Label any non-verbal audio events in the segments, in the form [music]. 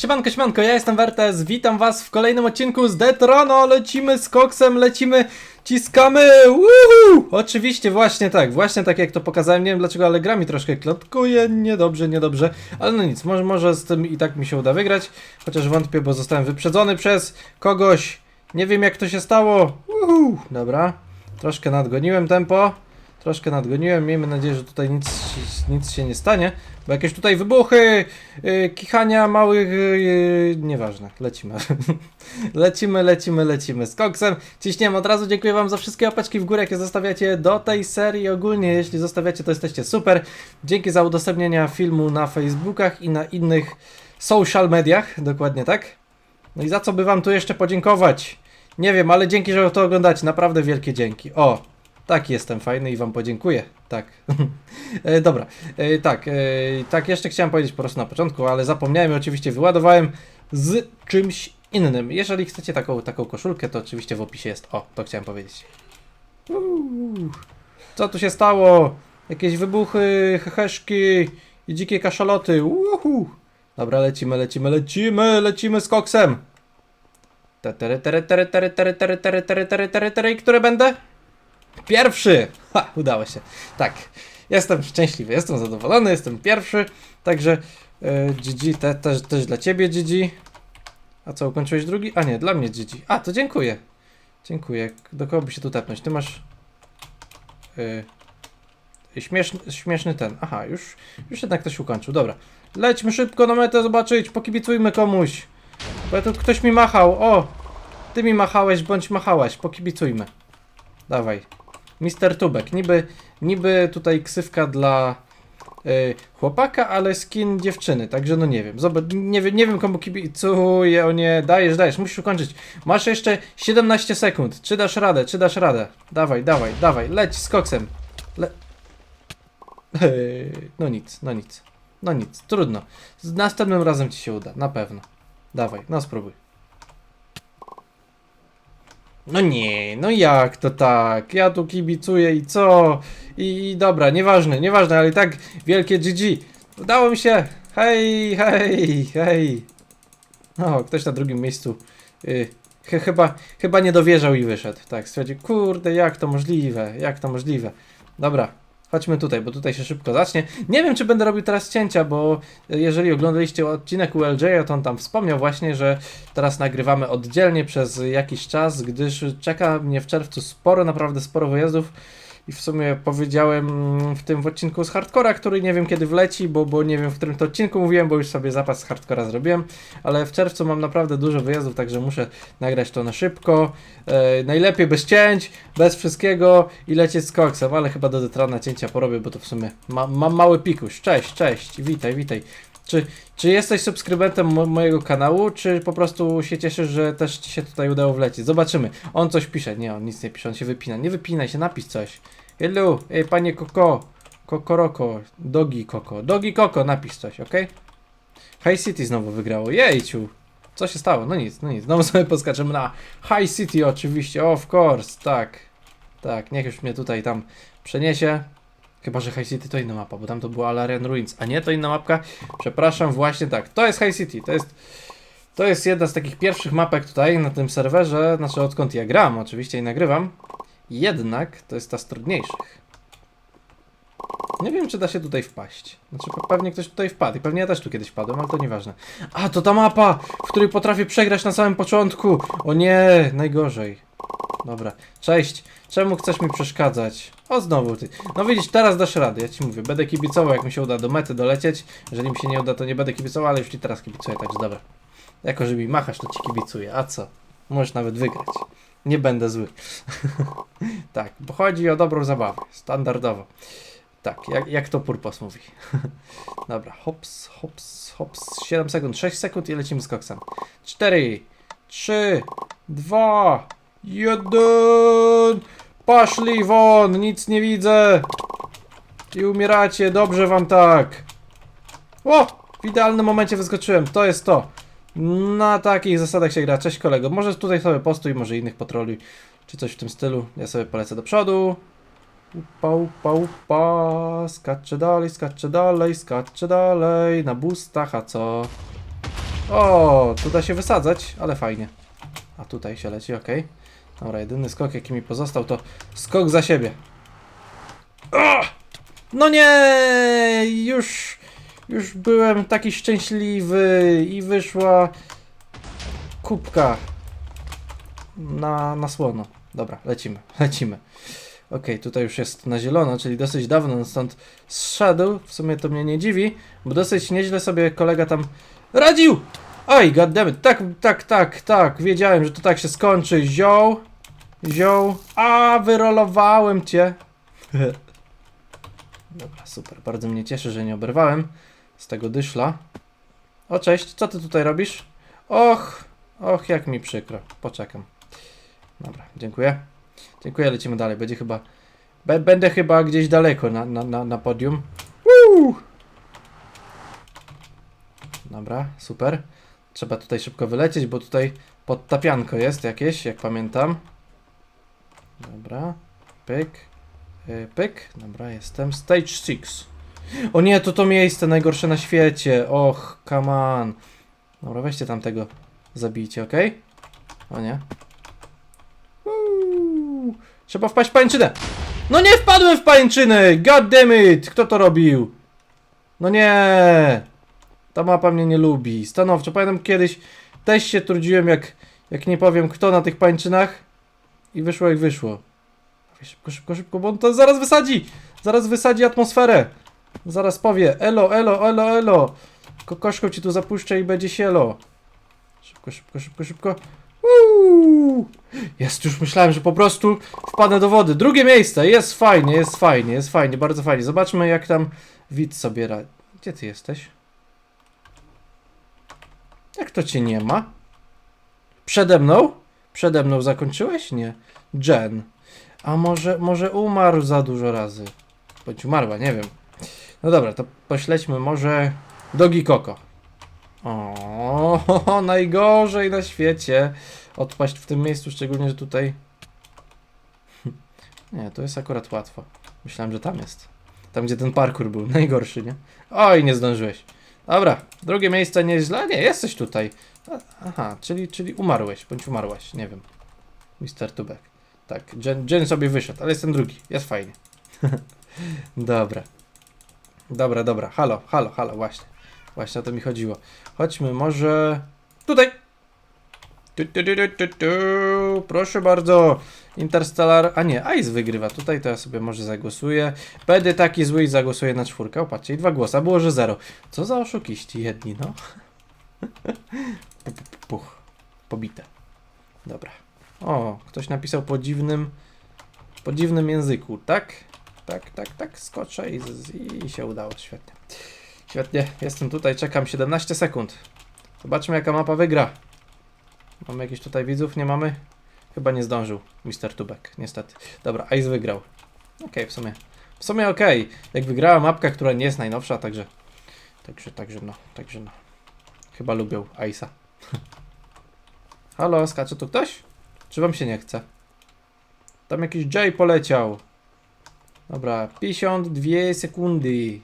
Siemanko, siemanko, ja jestem Wertes, witam was w kolejnym odcinku z Detrono, lecimy z koksem, lecimy, ciskamy, Woohoo! Oczywiście, właśnie tak, właśnie tak jak to pokazałem, nie wiem dlaczego, ale gra mi troszkę klatkuje, niedobrze, niedobrze, ale no nic, może, może z tym i tak mi się uda wygrać, chociaż wątpię, bo zostałem wyprzedzony przez kogoś, nie wiem jak to się stało, Woohoo! Dobra, troszkę nadgoniłem tempo, troszkę nadgoniłem, miejmy nadzieję, że tutaj nic, nic się nie stanie, bo jakieś tutaj wybuchy, yy, kichania małych, yy, nieważne, lecimy. [laughs] lecimy, lecimy, lecimy z koksem. Ciśniemy od razu, dziękuję wam za wszystkie opaczki w górę, jakie zostawiacie do tej serii. Ogólnie, jeśli zostawiacie, to jesteście super. Dzięki za udostępnienia filmu na Facebookach i na innych social mediach, dokładnie tak. No i za co by wam tu jeszcze podziękować? Nie wiem, ale dzięki, że to oglądacie, naprawdę wielkie dzięki. O, tak jestem fajny i wam podziękuję. Tak. e, dobra, e, tak, e, tak jeszcze chciałem powiedzieć po prostu na początku, ale zapomniałem i oczywiście wyładowałem z czymś innym. Jeżeli chcecie taką, taką koszulkę, to oczywiście w opisie jest. O, to chciałem powiedzieć. Uuu. Co tu się stało? Jakieś wybuchy, heheszki i dzikie kaszaloty. Uhu. Dobra, lecimy, lecimy, lecimy, lecimy z koksem. Te, tere, tere, tere, tere, tere, tere, tere, tere, tere, tere, tere, które będę? Pierwszy! [laughs] Ha, udało się. Tak, jestem szczęśliwy, jestem zadowolony, jestem pierwszy, także e, GG te, też, też dla ciebie GG. A co, ukończyłeś drugi? A nie, dla mnie GG. A, to dziękuję. Dziękuję. Do kogo by się tu tepnąć? Ty masz... Yy, śmieszny, śmieszny ten. Aha, już, już jednak ktoś ukończył. Dobra. Lećmy szybko na metę zobaczyć, pokibicujmy komuś. Bo tu ktoś mi machał. O! Ty mi machałeś, bądź machałaś. Pokibicujmy. Dawaj. Mister Tubek. Niby, niby tutaj ksywka dla y, chłopaka, ale skin dziewczyny. Także no nie wiem. Zobacz, nie, nie wiem komu kibicuję. O nie, dajesz, dajesz. Musisz ukończyć. Masz jeszcze 17 sekund. Czy dasz radę? Czy dasz radę? Dawaj, dawaj, dawaj. Leć z koksem. Le... [laughs] No nic, no nic. No nic, trudno. Z następnym razem ci się uda, na pewno. Dawaj, no spróbuj. No nie, no jak to tak? Ja tu kibicuję i co? I, i dobra, nieważne, nieważne, ale i tak wielkie GG. Udało mi się! Hej, hej, hej. O, ktoś na drugim miejscu. Y, ch chyba, chyba nie dowierzał i wyszedł. Tak, stwierdził, kurde, jak to możliwe, jak to możliwe. Dobra, chodźmy tutaj, bo tutaj się szybko zacznie. Nie wiem, czy będę robił teraz cięcia, bo jeżeli oglądaliście odcinek ULJ, to on tam wspomniał właśnie, że teraz nagrywamy oddzielnie przez jakiś czas, gdyż czeka mnie w czerwcu sporo, naprawdę sporo wyjazdów. I w sumie powiedziałem w tym odcinku z hardcora, który nie wiem kiedy wleci, bo, bo nie wiem w którym to odcinku mówiłem, bo już sobie zapas z hardcora zrobiłem, ale w czerwcu mam naprawdę dużo wyjazdów, także muszę nagrać to na szybko. E, najlepiej bez cięć, bez wszystkiego i lecieć z koksem, ale chyba do Detrana cięcia porobię, bo to w sumie ma, mam mały pikuś. Cześć, cześć, witaj, witaj. Czy, czy jesteś subskrybentem mo mojego kanału, czy po prostu się cieszysz, że też ci się tutaj udało wlecieć? Zobaczymy. On coś pisze. Nie, on nic nie pisze, on się wypina. Nie wypinaj się, napisz coś. Hello, ej panie Koko. Kokoroko. Dogi Koko. Dogi Koko, napisz coś, ok? High City znowu wygrało. Jejciu. Co się stało? No nic, no nic. Znowu sobie poskaczemy na High City oczywiście, of course, tak. Tak, niech już mnie tutaj tam przeniesie. Chyba, że High City to inna mapa, bo tam to była Alarian Ruins, a nie to inna mapka. Przepraszam, właśnie tak. To jest High City, to jest, to jest jedna z takich pierwszych mapek tutaj na tym serwerze, znaczy odkąd ja gram oczywiście i nagrywam. Jednak to jest ta z trudniejszych. Nie wiem, czy da się tutaj wpaść. Znaczy, pe- pewnie ktoś tutaj wpadł i pewnie ja też tu kiedyś wpadłem, ale to nieważne. A, to ta mapa, w której potrafię przegrać na samym początku. O nie, najgorzej. Dobra, cześć. Czemu chcesz mi przeszkadzać? O, znowu ty. No widzisz, teraz dasz radę, ja ci mówię. Będę kibicował, jak mi się uda do mety dolecieć. Jeżeli mi się nie uda, to nie będę kibicował, ale już ci teraz kibicuję, także dobra. Jako, że mi machasz, to ci kibicuję. A co? Możesz nawet wygrać. Nie będę zły. [laughs] tak, bo chodzi o dobrą zabawę. Standardowo. Tak, jak, jak to Purpos mówi. [laughs] Dobra, hops, hops, hops. 7 sekund, 6 sekund i lecimy z koksem. 4, 3, 2, 1. Poszli won, nic nie widzę. I umieracie, dobrze wam tak. O, w idealnym momencie wyskoczyłem, to jest to. Na takich zasadach się gra. Cześć kolego, może tutaj sobie postój, może innych patroli, czy coś w tym stylu. Ja sobie polecę do przodu. Upa, upa, upa, skaczę dalej, skaczę dalej, skaczę dalej, na bustach, a co? O, tu da się wysadzać, ale fajnie. A tutaj się leci, ok. Dobra, jedyny skok jaki mi pozostał to skok za siebie. O! No nie! Już, już byłem taki szczęśliwy i wyszła kubka na, na słono. Dobra, lecimy, lecimy. Okej, tutaj już jest na zielono, czyli dosyć dawno stąd zszedł. W sumie to mnie nie dziwi, bo dosyć nieźle sobie kolega tam radził. Oj, goddammit, tak, tak, tak, tak, wiedziałem, że to tak się skończy. Zioł, zioł, a wyrolowałem cię. [laughs] Dobra, super, bardzo mnie cieszy, że nie oberwałem z tego dyszla. O, cześć, co ty tutaj robisz? Och, och, jak mi przykro, poczekam. Dobra, dziękuję. Dziękuję, lecimy dalej. Będzie chyba. Będę chyba gdzieś daleko na, na, na, na podium. Woo! Dobra, super. Trzeba tutaj szybko wylecieć, bo tutaj podtapianko jest jakieś, jak pamiętam. Dobra, pyk, y, pyk. Dobra, jestem. Stage 6. O nie, to to miejsce najgorsze na świecie. Och, come on. Dobra, weźcie tamtego. Zabijcie, ok? O nie. Uuu, Trzeba wpaść w pańczynę. No nie wpadłem w pańczynę! God damn it! Kto to robił? No nie! Ta mapa mnie nie lubi. Stanowczo. Pamiętam kiedyś też się trudziłem jak, jak nie powiem kto na tych pańczynach i wyszło jak wyszło. Szybko, szybko, szybko, bo on to zaraz wysadzi! Zaraz wysadzi atmosferę. Zaraz powie elo, elo, elo, elo. Kokoszką ci tu zapuszczę i będzie sielo. Szybko, szybko, szybko, szybko. Uuu. Jest, już myślałem, że po prostu wpadnę do wody. Drugie miejsce, jest fajnie, jest fajnie, jest fajnie, bardzo fajnie. Zobaczmy jak tam widz sobie radzi. Gdzie ty jesteś? Jak to cię nie ma? Przede mną? Przede mną zakończyłeś? Nie. Jen. A może, może umarł za dużo razy? Bądź umarła, nie wiem. No dobra, to pośledźmy może Dogi Koko. O, [laughs] najgorzej na świecie odpaść w tym miejscu, szczególnie, że tutaj... [laughs] Nie, to jest akurat łatwo. Myślałem, że tam jest. Tam, gdzie ten parkour był. Najgorszy, nie? Oj, nie zdążyłeś. Dobra, drugie miejsce nieźle. Nie, jesteś tutaj. A- Aha, czyli, czyli umarłeś, bądź umarłaś, nie wiem. Mr. Tubek. Tak, Jen, Jen sobie wyszedł, ale jestem drugi. Jest fajnie. [laughs] dobra. Dobra, dobra. Halo, halo, halo, właśnie. Właśnie o to mi chodziło. Chodźmy może... Tutaj! Tu, tu, tu, tu, tu, tu. Proszę bardzo. Interstellar... A nie, Ice wygrywa. Tutaj to ja sobie może zagłosuję. Będę taki zły i zagłosuję na czwórkę. Opatrzcie, i dwa głosa. Było, że zero. Co za oszukiści jedni, no. [laughs] Pu- pu- Puch. Pobite. Dobra. O, ktoś napisał po dziwnym... Po dziwnym języku, tak? Tak, tak, tak. Skoczę i, i się udało. Świetnie. Świetnie. Jestem tutaj, czekam 17 sekund. Zobaczmy jaka mapa wygra. Mamy jakichś tutaj widzów? Nie mamy? Chyba nie zdążył Mr. Tubek, niestety. Dobra, Ice wygrał. Okej, w sumie. W sumie okej. Jak wygrała mapka, która nie jest najnowsza, także... Także, także no, także no. Chyba lubią Ice'a. [laughs] Halo, skacze tu ktoś? Czy wam się nie chce? Tam jakiś Jay poleciał. Dobra, 52 sekundy.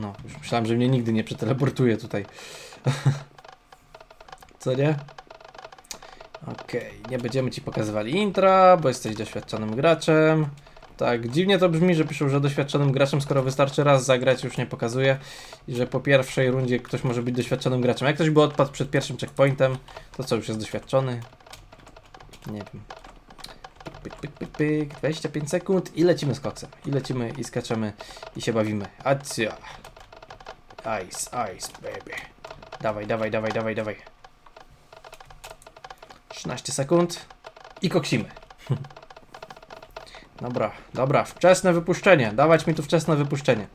No, już myślałem, że mnie nigdy nie przeteleportuje tutaj. [laughs] Co nie? Okej, nie będziemy ci pokazywali intra, bo jesteś doświadczonym graczem. Tak, dziwnie to brzmi, że piszą, że doświadczonym graczem, skoro wystarczy raz zagrać, już nie pokazuje. I że po pierwszej rundzie ktoś może być doświadczonym graczem. Jak ktoś by odpadł przed pierwszym checkpointem, to co, już jest doświadczony? Nie wiem. Pyk, pyk, pyk, pyk, 25 sekund i lecimy z koksem. I lecimy i skaczemy i się bawimy. Acja. Ice, ice, baby. Dawaj, dawaj, dawaj, dawaj, dawaj. 13 sekund i koksimy. [laughs] Dobra, dobra, wczesne wypuszczenie. Dawać mi tu wczesne wypuszczenie.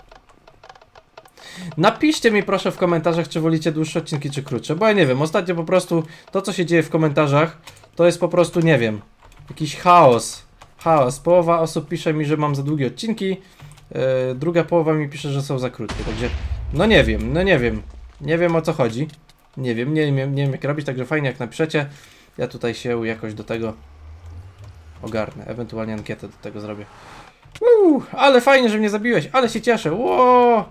Napiszcie mi proszę w komentarzach, czy wolicie dłuższe odcinki, czy krótsze, bo ja nie wiem. Ostatnio po prostu to, co się dzieje w komentarzach, to jest po prostu, nie wiem, jakiś chaos. Chaos. Połowa osób pisze mi, że mam za długie odcinki, yy, druga połowa mi pisze, że są za krótkie, także no nie wiem, no nie wiem. Nie wiem o co chodzi. Nie wiem, nie, wiem, nie wiem jak robić, także fajnie jak napiszecie. Ja tutaj się jakoś do tego ogarnę. Ewentualnie ankietę do tego zrobię. Uuu, ale fajnie, że mnie zabiłeś, ale się cieszę. Ło!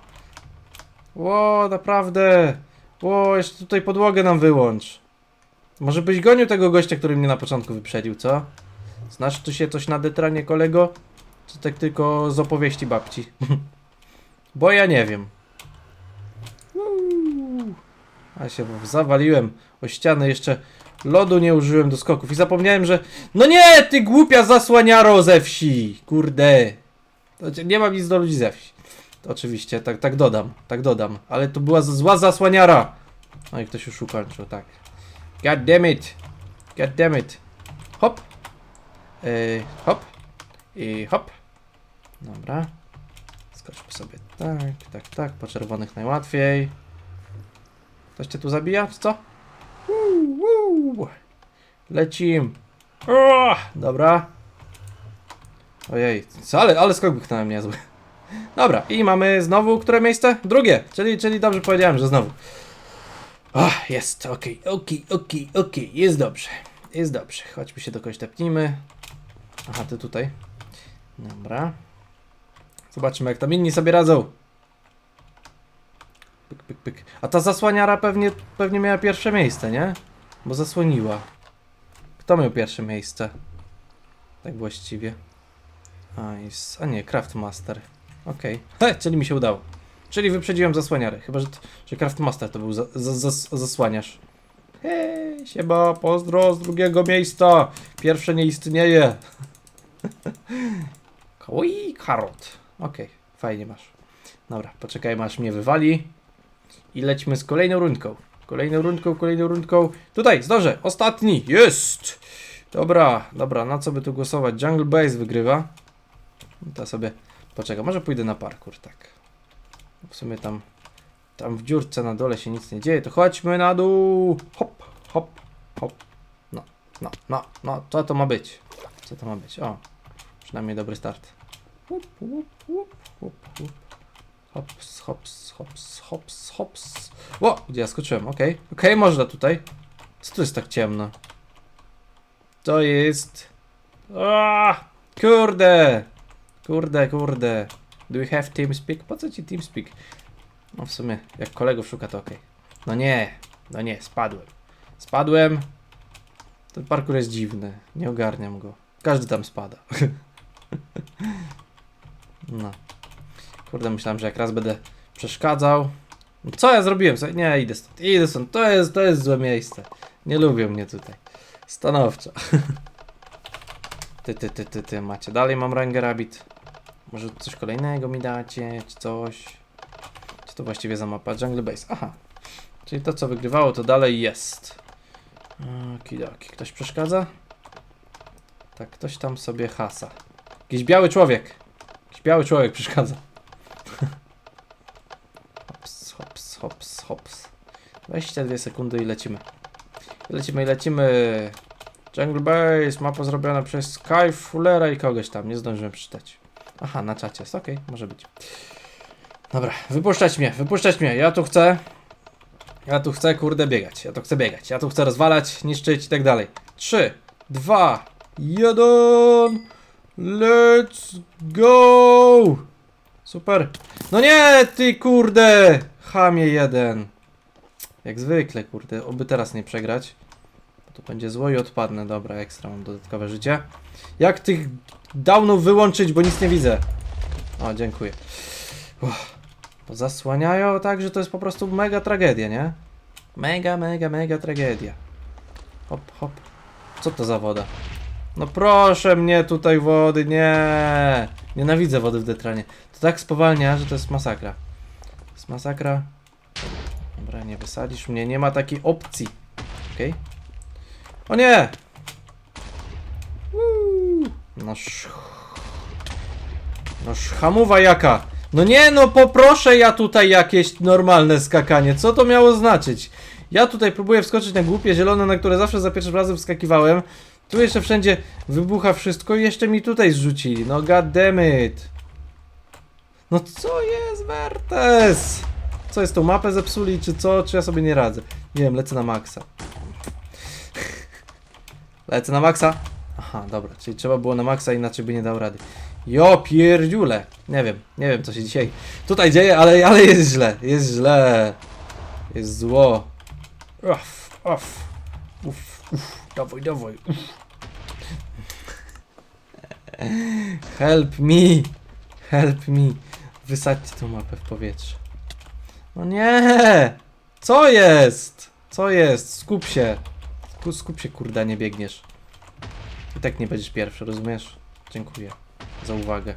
Ło, naprawdę. O, jeszcze tutaj podłogę nam wyłącz. Może byś gonił tego gościa, który mnie na początku wyprzedził, co? Znasz tu się coś na detranie, kolego? Czy tak tylko z opowieści babci? [laughs] Bo ja nie wiem. Uuu. A się zawaliłem o ścianę, jeszcze lodu nie użyłem do skoków i zapomniałem, że... No nie, ty głupia zasłaniaro ze wsi! Kurde. Nie mam nic do ludzi ze wsi. To oczywiście, tak, tak dodam, tak dodam. Ale to była zła zasłaniara! No i ktoś już ukończył, tak. God damn it! God damn it! Hop! Yy, hop! I hop! Dobra. Skoczmy sobie tak, tak, tak. Po czerwonych najłatwiej. Ktoś cię tu zabija, czy co? Lecim. O, dobra. Ojej, ale, ale skok wychnąłem niezły. Dobra, i mamy znowu które miejsce? Drugie, czyli, czyli dobrze powiedziałem, że znowu. Ach, jest, okej, okej, okej, okej, jest dobrze. Jest dobrze, chodźmy się do kogoś tepnijmy. Aha, ty tutaj. Dobra. Zobaczymy, jak tam inni sobie radzą. Pyk, pyk, pyk. A ta zasłaniara pewnie, pewnie miała pierwsze miejsce, nie? Bo zasłoniła. Kto miał pierwsze miejsce? Tak właściwie. Jest, a nie, Craftmaster. Okej. [laughs] He, czyli mi się udało. Czyli wyprzedziłem zasłaniarę. Chyba, że, że Craftmaster to był za, za, za, zasłaniarz. Hej, siema, pozdro z drugiego miejsca. Pierwsze nie istnieje. [laughs] Oj, karot. Okej, fajnie masz. Dobra, poczekajmy aż mnie wywali. I lecimy z kolejną rundką. Kolejną rundką, kolejną rundką. Tutaj, zdążę. Ostatni. Jest! Dobra, dobra, na co by tu głosować? Jungle Base wygrywa. To sobie poczekam. Może pójdę na parkour, tak. W sumie tam, tam w dziurce na dole się nic nie dzieje, to chodźmy na dół. Hop, hop, hop. No, no, no, no, co to ma być? Co to ma być? O, przynajmniej dobry start. Łup, łup, łup, łup. Hops, hops, hops, hops, hops. O, ja skoczyłem? Okej, okej, można tutaj. Co tu jest tak ciemno? To jest... A, kurde! Kurde, kurde. Do we have TeamSpeak? Po co ci TeamSpeak? No w sumie, jak kolegów szuka, to okej. No nie, no nie, spadłem. Spadłem. Ten parkour jest dziwny, nie ogarniam go. Każdy tam spada. [laughs] no. Kurde, myślałem, że jak raz będę przeszkadzał. Co ja zrobiłem? Nie, idę stąd, idę stąd. To jest, to jest złe miejsce. Nie lubią mnie tutaj. Stanowczo. [laughs] Ty, ty, ty, ty, ty, macie. Dalej mam rangę rabbit. Może coś kolejnego mi dacie, czy coś. Co to właściwie za mapa? Jungle Base. Aha. Czyli to, co wygrywało, to dalej jest. Okidoki. Ktoś przeszkadza? Tak, ktoś tam sobie hasa. Jakiś biały człowiek. Jakiś biały człowiek przeszkadza. Hops, hops, hops, hops. 22 sekundy i lecimy. Lecimy i lecimy. Jungle Base, mapa zrobiona przez Sky Fullera i kogoś tam, nie zdążyłem przeczytać. Aha, na czacie jest, okej, może być. Dobra, wypuszczać mnie, wypuszczać mnie, ja tu chcę... Ja tu chcę, kurde, biegać, ja tu chcę biegać, ja tu chcę rozwalać, niszczyć i tak dalej. 3, 2, 1, let's go! Super. No nie, ty kurde, chamie jeden. Jak zwykle, kurde, oby teraz nie przegrać. To będzie zło i odpadnę. Dobra, ekstra, mam dodatkowe życie. Jak tych downów wyłączyć, bo nic nie widzę? O, dziękuję. Uff. Bo zasłaniają tak, że to jest po prostu mega tragedia, nie? Mega, mega, mega tragedia. Hop, hop. Co to za woda? No proszę mnie tutaj wody, nie! Nienawidzę wody w detranie. To tak spowalnia, że to jest masakra. To jest masakra. Dobra, nie wysadzisz mnie, nie ma takiej opcji. Okej. O nie! No sz... No hamuwa jaka! No nie no, poproszę ja tutaj jakieś normalne skakanie. Co to miało znaczyć? Ja tutaj próbuję wskoczyć na głupie zielone, na które zawsze za pierwszym razem wskakiwałem. Tu jeszcze wszędzie wybucha wszystko i jeszcze mi tutaj zrzucili. No god damn it. No co jest, Wertes? Co jest, tą mapę zepsuli, czy co? Czy ja sobie nie radzę? Nie wiem, lecę na maksa. [laughs] Lecę na maksa. Aha, dobra, czyli trzeba było na maksa, inaczej by nie dał rady. Jo, pierdziule. Nie wiem, nie wiem co się dzisiaj tutaj dzieje, ale, ale jest źle, jest źle. Jest zło. Uff, uff. Uff, uff. Dawaj, dawaj. Help me. Help me. Wysadźcie tą mapę w powietrze. No nie! Co jest? Co jest? Skup się. Skup, skup się, kurda, nie biegniesz. I tak nie będziesz pierwszy, rozumiesz? Dziękuję za uwagę.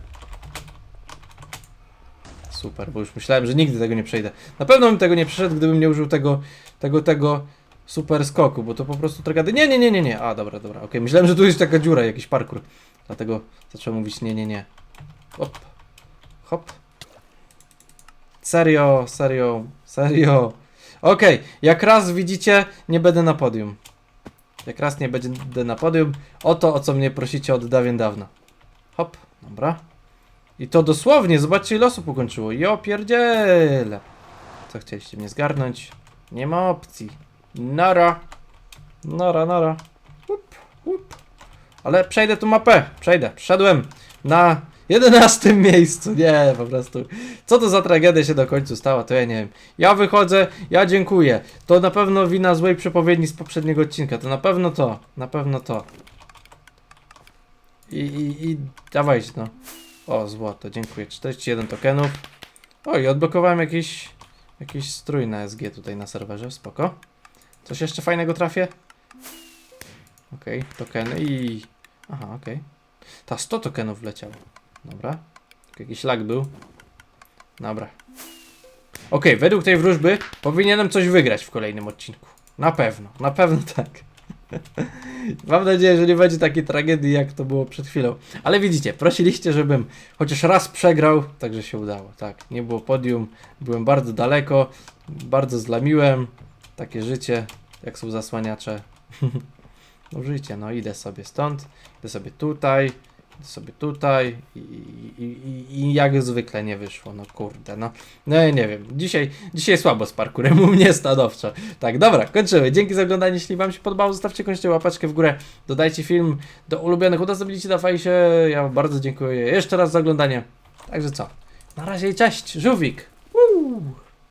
Super, bo już myślałem, że nigdy tego nie przejdę. Na pewno bym tego nie przeszedł, gdybym nie użył tego, tego, tego super skoku, bo to po prostu tragedy. Nie, nie, nie, nie, nie. A, dobra, dobra, okej. Myślałem, że tu jest taka dziura, jakiś parkour. Dlatego zacząłem mówić nie, nie, nie. Hop. Hop. Serio, serio, serio. Okej, jak raz widzicie, nie będę na podium. Jak raz nie będę na podium, o to, o co mnie prosicie od dawien dawna. Hop, dobra. I to dosłownie, zobaczcie ile osób ukończyło. Jo pierdziele. Co chcieliście mnie zgarnąć? Nie ma opcji. Nara. Nara, nara. Łup, łup. Ale przejdę tu mapę. Przejdę. Przeszedłem na 11 [laughs] miejscu. Nie, po prostu. Co to za tragedia się do końca stała, to ja nie wiem. Ja wychodzę, ja dziękuję. To na pewno wina złej przepowiedni z poprzedniego odcinka. To na pewno to. Na pewno to. I, i, i dawajcie no. O, złoto, dziękuję. 41 tokenów. O, i odblokowałem jakiś, jakiś strój na SG tutaj na serwerze, spoko. Coś jeszcze fajnego trafię? Okej, tokeny i... Aha, okej. Ta 100 tokenów wleciało. Dobra. Jakiś lag był. Dobra. Okej, według tej wróżby powinienem coś wygrać w kolejnym odcinku. Na pewno, na pewno tak. [laughs] Mam nadzieję, że nie będzie takiej tragedii, jak to było przed chwilą. Ale widzicie, prosiliście, żebym chociaż raz przegrał, także się udało. Tak, nie było podium, byłem bardzo daleko, bardzo zlamiłem. Takie życie, jak są zasłaniacze. no życie, no idę sobie stąd, idę sobie tutaj, idę sobie tutaj i, i, i, i jak zwykle nie wyszło, no kurde, no. No ja nie wiem, dzisiaj, dzisiaj słabo z parkurem, u mnie stanowczo. Tak, dobra, kończymy. Dzięki za oglądanie, jeśli wam się podobało, zostawcie koniecznie łapeczkę w górę, dodajcie film do ulubionych, udostępnijcie na fejsie, ja bardzo dziękuję jeszcze raz za oglądanie. Także co, na razie i cześć, żółwik!